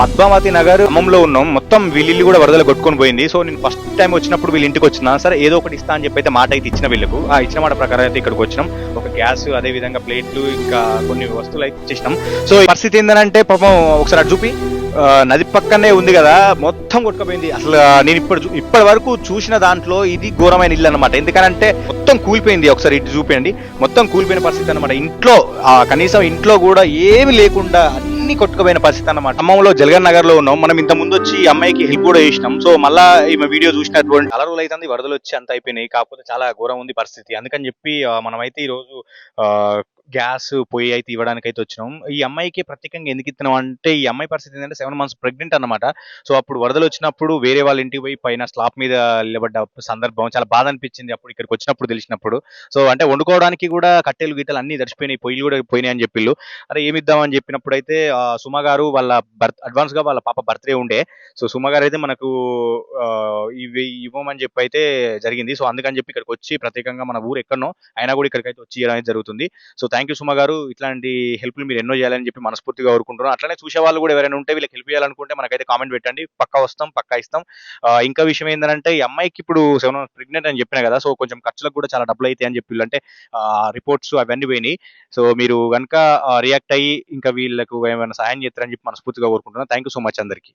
పద్మావతి నగర్ ఖమ్మంలో ఉన్నాం. మొత్తం వీళ్ళు కూడా వరదలు కొట్టుకొని పోయింది. సో నేను ఫస్ట్ టైం వచ్చినప్పుడు వీళ్ళ ఇంటికి వచ్చిన సరే ఏదో ఒకటి ఇస్తా అని చెప్పి అయితే మాట అయితే ఇచ్చిన వీళ్ళకు. ఆ ఇచ్చిన మాట ప్రకారం అయితే ఇక్కడికి వచ్చినాం. ఒక గ్యాస్ అదే విధంగా ప్లేట్లు ఇంకా కొన్ని వస్తువులు అయితే ఇచ్చేసినాం. సో ఈ పరిస్థితి ఏంటంటే పాపం ఒకసారి అటు చూపి నది పక్కనే ఉంది కదా మొత్తం కొట్టుకుపోయింది. అసలు నేను ఇప్పుడు చూ- ఇప్పటి వరకు చూసిన దాంట్లో ఇది ఘోరమైన ఇల్లు అనమాట ఎందుకంటే మొత్తం కూలిపోయింది. ఒకసారి ఇటు చూపించండి మొత్తం కూలిపోయిన పరిస్థితి అనమాట ఇంట్లో కనీసం ఇంట్లో కూడా ఏమి లేకుండా అన్ని కొట్టుకుపోయిన పరిస్థితి అనమాట ఖమ్మంలో జలగన్ నగర్లో ఉన్నాం. మనం ఇంత ముందు వచ్చి ఈ అమ్మాయికి హెల్ప్ కూడా చేసినాం. సో మళ్ళా ఈమె వీడియో చూసినటువంటి చాలా రోజులు అయితే వరదలు వచ్చి అంత అయిపోయినాయి. కాకపోతే చాలా ఘోరం ఉంది పరిస్థితి. అందుకని చెప్పి మనమైతే ఈ రోజు ఆ, గ్యాస్ పొయ్యి అయితే ఇవ్వడానికి అయితే వచ్చినాం. ఈ అమ్మాయికి ప్రత్యేకంగా ఎందుకు ఇస్తున్నాం అంటే ఈ అమ్మాయి పరిస్థితి ఏంటంటే సెవెన్ మంత్స్ ప్రెగ్నెంట్ అన్నమాట. సో అప్పుడు వరదలు వచ్చినప్పుడు వేరే వాళ్ళ ఇంటికి పోయి పైన స్లాప్ మీద నిలబడ్డ సందర్భం చాలా బాధ అనిపించింది అప్పుడు ఇక్కడికి వచ్చినప్పుడు తెలిసినప్పుడు. సో అంటే వండుకోవడానికి కూడా కట్టెలు గీతలు అన్ని తడిచిపోయినాయి పొయ్యిలు కూడా పోయినాయి అని చెప్పిళ్ళు. అరే ఏమిద్దామని చెప్పినప్పుడు అయితే సుమ గారు వాళ్ళ బర్త్ అడ్వాన్స్గా వాళ్ళ పాప బర్త్డే ఉండే. సో సుమ గారు అయితే మనకు ఇవి ఇవ్వమని చెప్పి అయితే జరిగింది. సో అందుకని చెప్పి ఇక్కడికి వచ్చి ప్రత్యేకంగా మన ఊరు ఎక్కడనో అయినా కూడా ఇక్కడికి అయితే వచ్చి ఇవ్వడం జరుగుతుంది. So thank thank you Suma గారు. ఇట్లాంటి హెల్ప్లు మీరు ఎన్నో చేయాలని చెప్పి మనస్ఫూర్తిగా కోరుకుంటున్నాను. అట్లనే చూసే వాళ్ళు కూడా ఎవరైనా ఉంటే వీళ్ళకి హెల్ప్ చేయాలనుకుంటే మనకైతే కామెంట్ పెట్టండి. పక్కా వస్తాం పక్కా ఇస్తాం. ఇంకా విషయం ఏంటంటే ఈ అమ్మాయికి ఇప్పుడు సెవెన్ మంత్స్ ప్రెగ్నెంట్ అని చెప్పిన కదా సో కొంచెం ఖర్చులకు కూడా చాలా డబ్బులు అవుతాయి అని చెప్పి అంటే రిపోర్ట్స్ అవన్నీ పోయినాయి. సో మీరు కనుక రియాక్ట్ అయ్యి ఇంకా వీళ్ళకు ఏమైనా సాయం చేస్తారని చెప్పి మనస్ఫూర్తిగా కోరుకుంటున్నాను. థ్యాంక్ యూ సో మచ్ అందరికీ.